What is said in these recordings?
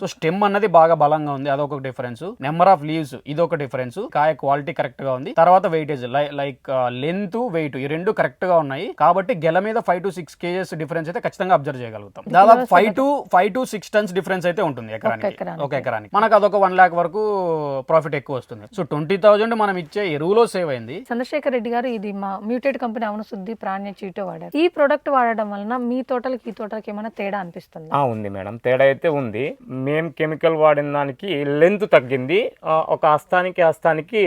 So stem అన్నది బాగా బలంగా ఉంది అదొక డిఫరెన్స్ నెంబర్ ఆఫ్ లీవ్స్ ఇదొక డిఫరెన్స్ కాయ క్వాలిటీ కరెక్ట్గా ఉంది. తర్వాత వెయిటేజ్ లైక్ లెంత్ వెయిట్ ఈ రెండు కరెక్ట్గా ఉన్నాయి. కాబట్టి గెల మీద five to six KGs difference అయితే ఖచ్చితంగా అబ్జర్వ్ చేయగలుగుతాం. దాదాపు five to five to six tons difference అయితే ఉంటుంది ఎకరానికి. ఒక ఎకరానికి. మనకు అదొక వన్ లాక్ వరకు ప్రాఫిట్ ఎక్కువ వస్తుంది. సో ట్వంటీ థౌజండ్ మనం ఇచ్చే ఎరువులో సేవ్ అయింది. చంద్రశేఖర్ రెడ్డి గారు ఇది మా మ్యూటెడ్ కంపెనీ అవును శుద్ధి ప్రాణ్య చీటో వాడారు. ఈ ప్రొడక్ట్ వాడడం వలన మీ తోటలకి ఈ తోటలకి ఏమైనా తేడా అనిపిస్తుంది? ఆ, ఉంది మేడం. తేడా అయితే ఉంది. మేం కెమికల్ వాడిన దానికి లెంత్ తగ్గింది. ఒక హస్తానికి హస్తానికి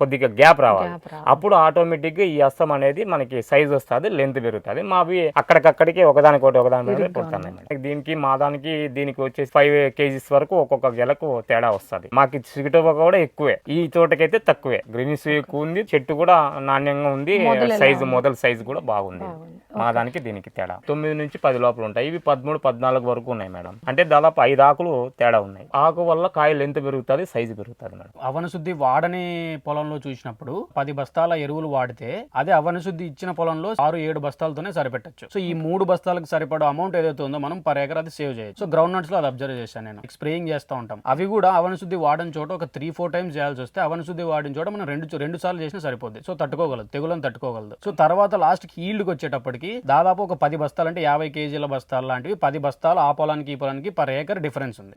కొద్దిగా గ్యాప్ రావాలి. అప్పుడు ఆటోమేటిక్గా ఈ హస్తం అనేది మనకి సైజ్ వస్తుంది లెంత్ పెరుగుతుంది. మావి అక్కడికక్కడికి ఒకదాని మీద పుడుతున్నాయి మేడం. దీనికి మా దానికి దీనికి వచ్చేసి ఫైవ్ కేజీస్ వరకు ఒక్కొక్క గెలకు తేడా వస్తుంది. మాకు సిగిటోబా కూడా ఎక్కువే. ఈ తోటకైతే తక్కువే. గ్రీనిస్ ఎక్కువ ఉంది చెట్టు కూడా నాణ్యంగా ఉంది సైజు? మొదల సైజు కూడా బాగుంది. బాగుంది. మా దానికి దీనికి తేడా. తొమ్మిది నుంచి పది లోపల ఉంటాయి. ఇవి పదమూడు పద్నాలుగు వరకు ఉన్నాయి మేడం. అంటే దాదాపు ఐదు ఆకులు తేడా ఉన్నాయి. ఆకు వల్ల కాయ లెంత్ పెరుగుతుంది సైజు పెరుగుతుంది మేడం. అవనశుద్ధి వాడని పొలంలో చూసినప్పుడు పది బస్తాల ఎరువులు వాడితే అదే అవనశుద్ధి ఇచ్చిన పొలంలో ఆరు ఏడు బస్తాలతోనే సరిపెట్టచ్చు. సో ఈ మూడు బస్తాలకు సరిపడే అమౌంట్ ఏదైతే ఉందో మనం పర్ ఎకర్ అది సేవ్ చేయొచ్చు. సో గ్రౌండ్ నట్స్లో అది అబ్జర్వ్ చేశాను నేను. స్ప్రేయింగ్ చేస్తూ ఉంటాం. అవి కూడా అవనశుద్ధి వాడిన చోట ఒక త్రీ ఫోర్ టైమ్స్ చేయాల్సి వస్తే అవనశుద్ధి వాడిన చోట మనం రెండు రెండు సార్లు చేసినా సరిపోద్ది. సో తట్టుకోగలదు. తెగులను తట్టుకోగలదు. సో తర్వాత లాస్ట్ హీల్డ్కి వచ్చేటప్పటికి దాదాపు ఒక పది బస్తాలు అంటే యాభై కేజీల బస్తాలు లాంటివి పది బస్తాలు ఆ పొలానికి ఈ పొలానికి పర్ ఏకర్ డిఫరెన్స్ ఉంది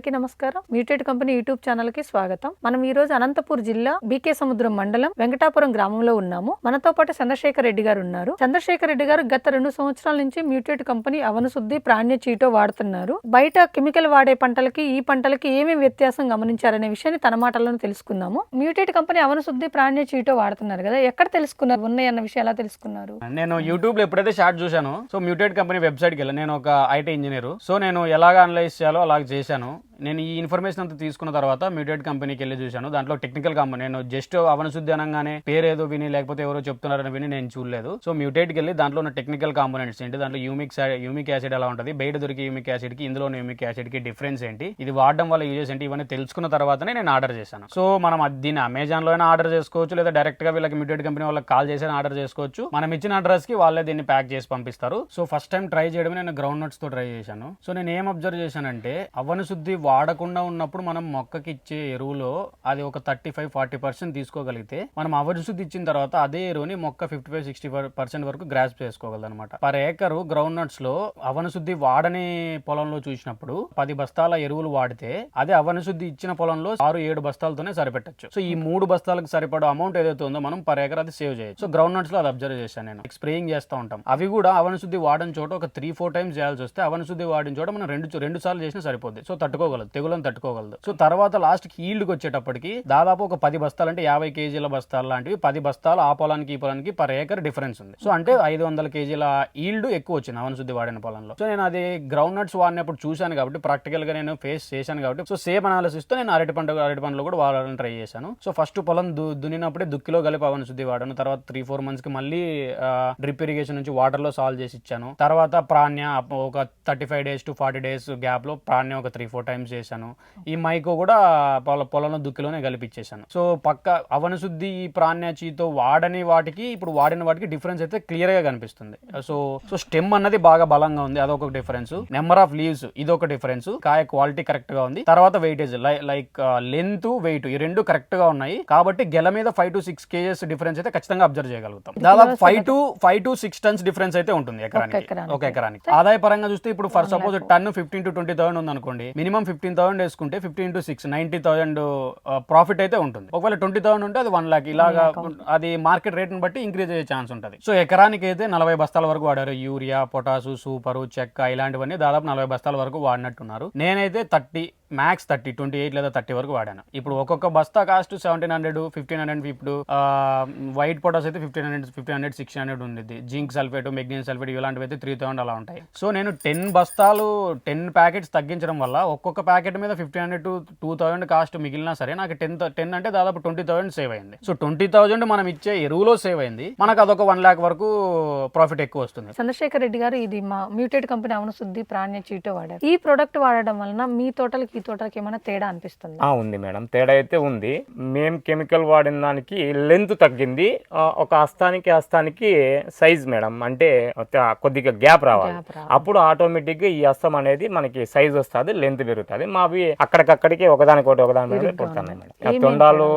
అందరికీ నమస్కారం. మ్యూటెడ్ కంపెనీ యూట్యూబ్ ఛానల్కి స్వాగతం. మనం ఈ రోజు అనంతపూర్ జిల్లా బీకే సముద్రం మండలం వెంకటాపురం గ్రామంలో ఉన్నాము. మనతో పాటు చంద్రశేఖర్ రెడ్డి గారు ఉన్నారు. చంద్రశేఖర్ రెడ్డి గారు గత రెండు సంవత్సరాల నుంచి మ్యూటెడ్ కంపెనీ అవనశుద్ధి ప్రాణ్య చీటో వాడుతున్నారు. బయట కెమికల్ వాడే పంటలకి ఈ పంటలకి ఏమేమి వ్యత్యాసం గమనించారనే విషయాన్ని తన మాటలను తెలుసుకుందాము. మ్యూటెడ్ కంపెనీ అవనశుద్ధి ప్రాణ్య చీటో వాడుతున్నారు కదా ఎక్కడ తెలుసుకున్నారు? ఉన్నాయన్న విషయం ఎలా తెలుసుకున్నారు? నేను యూట్యూబ్లో ఎప్పుడైతే షార్ట్ చూశాను సో మ్యూటెడ్ కంపెనీ వెబ్సైట్కి వెళ్ళాను నేను ఒక ఐటీ ఇంజనీర్ సో నేను ఎలాగ అనలైజ్ చేయాలో అలాగ చేశాను. నేను ఈ ఇన్ఫర్మేషన్ అంతా తీసుకున్న తర్వాత మ్యూటెడ్ కంపెనీకి వెళ్ళి చూశాను. దాంట్లో టెక్నికల్ కంపెనీ నేను జస్ట్ అవనశుద్ధి అనగానే పేరు ఏదో విని లేకపోతే ఎవరో చెప్తున్నారని విని నేను చూడలేదు. సో మ్యూటెడ్కి వెళ్ళి దాంట్లో ఉన్న టెక్నికల్ కాంపోనెంట్స్ ఏంటి? దాంట్లో యూమిక్ యూమిక్ యాసిడ్ ఎలా ఉంటుంది? బయట దొరికే యూమిక్ యాసిడ్కి ఇందులో యూమిక్ యాసిడ్కి డిఫరెన్స్ ఏంటి? ఇది వాడడం వల్ల యూజెస్ ఏంటి? ఇవన్నీ తెలుసుకున్న తర్వాతనే నేను ఆర్డర్ చేశాను. సో మనం దీన్ని అమెజాన్లో అయినా ఆర్డర్ చేసుకోవచ్చు లేదా డైరెక్ట్గా వీళ్ళకి మ్యూటెడ్ కంపెనీ వాళ్ళకి కాల్ చేసి ఆర్డర్ చేసుకోవచ్చు. మనం ఇచ్చిన అడ్రస్కి వాళ్ళే దీన్ని ప్యాక్ చేసి పంపిస్తారు. సో ఫస్ట్ టైం ట్రై చేయడమే నేను గ్రౌండ్ నట్స్తో ట్రై చేశాను. సో నేను ఏం అబ్జర్వ్ చేశానంటే అవన శుద్ధి వాడకుండా ఉన్నప్పుడు మనం మొక్కకి ఇచ్చే ఎరువులో అది ఒక థర్టీ ఫైవ్ ఫార్టీ పర్సెంట్ తీసుకోగలిగితే మనం అవన ఇచ్చిన తర్వాత అదే ఎరువుని మొక్క ఫిఫ్టీ ఫైవ్ సిక్స్టీ పర్సెంట్ వరకు గ్రాస్ చేసుకోగలదు అనమాట పర్ ఏకర్ గ్రౌండ్ నట్స్లో అవనశుద్ధి వాడని పొలంలో చూసినప్పుడు పది బస్తాల ఎరువులు వాడితే అదే అవనశుద్ధి ఇచ్చిన పొలంలో ఆరు ఏడు బస్తాలతోనే సరిపెట్టచ్చు. సో ఈ మూడు బస్తాలకు సరిపడ అమౌంట్ ఏదైతే ఉందో మనం పర్ ఏకర్ అది సేవ్ చేయొచ్చు. సో గ్రౌండ్ నట్స్లో అది అబ్జర్వ్ చేశాను నేను. స్ప్రేయింగ్ చేస్తూ ఉంటాం. అవి కూడా అవనశుద్ధి వాడని చోట ఒక త్రీ ఫోర్ టైమ్స్ చేయాల్సి వస్తే అవనశుద్ధి వాడిన చోట మనం రెండు రెండు సార్లు చేసినా సరిపోద్ది. సో తట్టుకోగలం. తట్టుకోగలదు తెగులను తట్టుకోగలదు. సో తర్వాత లాస్ట్ ఈల్డ్కి వచ్చేటప్పటికి దాదాపు ఒక పది బస్తాలు అంటే యాభై కేజీల బస్తాలు లాంటివి పది బస్తాలు ఆ పొలానికి ఈ పొలానికి పర్ ఏకర్ డిఫరెన్స్ ఉంది. సో అంటే ఐదు వందల కేజీల ఈల్డ్ ఎక్కువ వచ్చింది అవన శుద్ధి వాడిన పొలంలో. సో నేను అది గ్రౌండ్ నట్స్ వాడినప్పుడు చూశాను కాబట్టి ప్రాక్టికల్గా నేను ఫేస్ చేశాను కాబట్టి సో సేమ్ అనాలిసిస్తో నేను అరటి పంట అరటి పంటలో కూడా వాడాలని ట్రై చేశాను. సో ఫస్ట్ పొలం దు దున్నినప్పుడే దుక్కిలో కలిపి అవన శుద్ధి వాడాను. తర్వాత త్రీ ఫోర్ మంత్స్కి మళ్ళీ డ్రిప్ ఇరిగేషన్ నుంచి వాటర్లో సాల్వ్ చేసి ఇచ్చాను. తర్వాత ప్రాణ్య ఒక thirty five days to forty days గ్యాప్లో ప్రాణ్య ఒక త్రీ ఫోర్ టైమ్స్ చేశాను. ఈ మైకో కూడా పొల పొలంలో దుక్కిలోనే కలిపిచ్చేసాను సో పక్క అవన శుద్ధి ఈ ప్రాణ్యాచితో వాడని వాటికి ఇప్పుడు వాడిన వాటికి డిఫరెన్స్ అయితే క్లియర్గా కనిపిస్తుంది. సో సో స్టెమ్ అన్నది బాగా బలంగా ఉంది. అదొక డిఫరెన్స్. నెంబర్ ఆఫ్ లీవ్స్ ఇదొక డిఫరెన్స్. కాయ క్వాలిటీ కరెక్ట్గా ఉంది. తర్వాత వెయిటేజ్ లైక్ లెంత్ వెయిట్ ఈ రెండు కరెక్ట్గా ఉన్నాయి. కాబట్టి గెల మీద five to six KGs difference అయితే ఖచ్చితంగా అబ్జర్వ్ చేయగలుగుతాం. దాదాపు five to five to six tons difference అయితే ఉంటుంది ఎకరానికి. ఎకరానికి. ఒక ఎకరానికి. ఆదాయ పరంగా చూస్తే ఇప్పుడు for suppose ton fifteen to twenty thousand ఉంది అనుకోండి మినిమం ఫిఫ్టీన్ థౌసండ్ వేసుకుంటే fifteen to six ninety thousand profit అయితే ఉంటుంది. ఒకవేళ ట్వంటీ థౌసండ్ ఉంటే అది వన్ లాక్ ఇలాగా అది మార్కెట్ రేట్ని బట్టి ఇంక్రీజ్ అయ్యే ఛాన్స్ ఉంటుంది. సో ఎకరానికి అయితే నలభై బస్తాల వరకు వాడారు. యూరియా పొటాసు సూపరు చెక్క ఇలాంటివన్నీ దాదాపు నలభై బస్తాల వరకు వాడినట్టున్నారు. నేనైతే thirty max thirty twenty eight లేదా థర్టీ వరకు వాడాను. ఇప్పుడు ఒక్కొక్క బస్తా cost seventeen hundred fifteen hundred ఇప్పుడు వైట్ పొటాస్ అయితే fifteen hundred fifteen hundred sixteen hundred ఉంది జింక్ సల్ఫేట్ మెగ్నీషియం సల్ఫేట్ ఇలాంటివి అయితే త్రీ థౌసండ్ అలా ఉంటాయి. సో నేను టెన్ బస్తాలు టెన్ ప్యాకెట్స్ తగ్గించడం వల్ల ఒక్కొక్క ప్యాకెట్ మీద fifteen hundred to two thousand cost మిగిలినా సరే నాకు టెన్ టెన్ అంటే దాదాపు ట్వంటీ థౌసండ్ సేవ్ అయింది. సో ట్వంటీ థౌసండ్ మనం ఇచ్చే ఎరువులో సేవ్ అయింది. మనకు అదొక వన్ ల్యాక్ వరకు ప్రాఫిట్ ఎక్కువ వస్తుంది. చంద్రశేఖర్ రెడ్డి గారు ఇది మా మ్యూటెడ్ కంపెనీ అవును శుద్ధి ప్రాణ్య చీటో వాడారు. ఈ ప్రోడక్ట్ వాడడం వలన మీ తోటలకి ఈ తోటకి ఏమైనా తేడా అనిపిస్తుందా? ఉంది మేడం. తేడా అయితే ఉంది. మేం కెమికల్ వాడిన దానికి లెంత్ తగ్గింది. ఒక హస్తానికి హస్తానికి సైజ్ మేడం. అంటే కొద్దిగా గ్యాప్ రావాలి. అప్పుడు ఆటోమేటిక్గా ఈ హస్తం అనేది మనకి సైజ్ వస్తుంది లెంత్ పెరుగుతుంది. మావి అక్కడికక్కడికి ఒకదానికొకటి ఒకదాని మీద మేడం. తొండాలు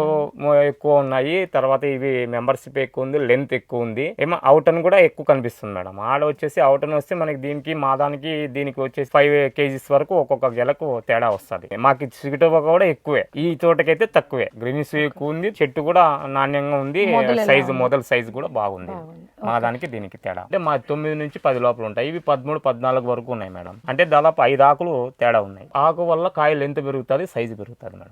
ఎక్కువ ఉన్నాయి. తర్వాత ఇవి మెంబర్షిప్ ఎక్కువ ఉంది లెంత్ ఎక్కువ ఉంది. ఏమో అవుటన్ కూడా ఎక్కువ కనిపిస్తుంది మేడం. ఆడ వచ్చేసి అవుటన్ వస్తే మనకి దీనికి మా దానికి దీనికి వచ్చేసి ఫైవ్ కేజీస్ వరకు ఒక్కొక్క గెలకు తేడా వస్తుంది. మాకు చిగుటోబా కూడా ఎక్కువే. ఈ తోటకైతే తక్కువే. గ్రీనిస్ ఎక్కువ ఉంది. చెట్టు కూడా నాణ్యంగా ఉంది. సైజు? మొదల సైజు కూడా బాగుంది. బాగుంది. మా దానికి దీనికి తేడా. అంటే మా తొమ్మిది నుంచి పది లోపల ఉంటాయి. ఇవి పదమూడు పద్నాలుగు వరకు ఉన్నాయి మేడం. అంటే దాదాపు ఐదు ఆకులు తేడా ఉన్నాయి. ఆకు వల్ల కాయలు ఎంత పెరుగుతుంది సైజు పెరుగుతుంది మేడం.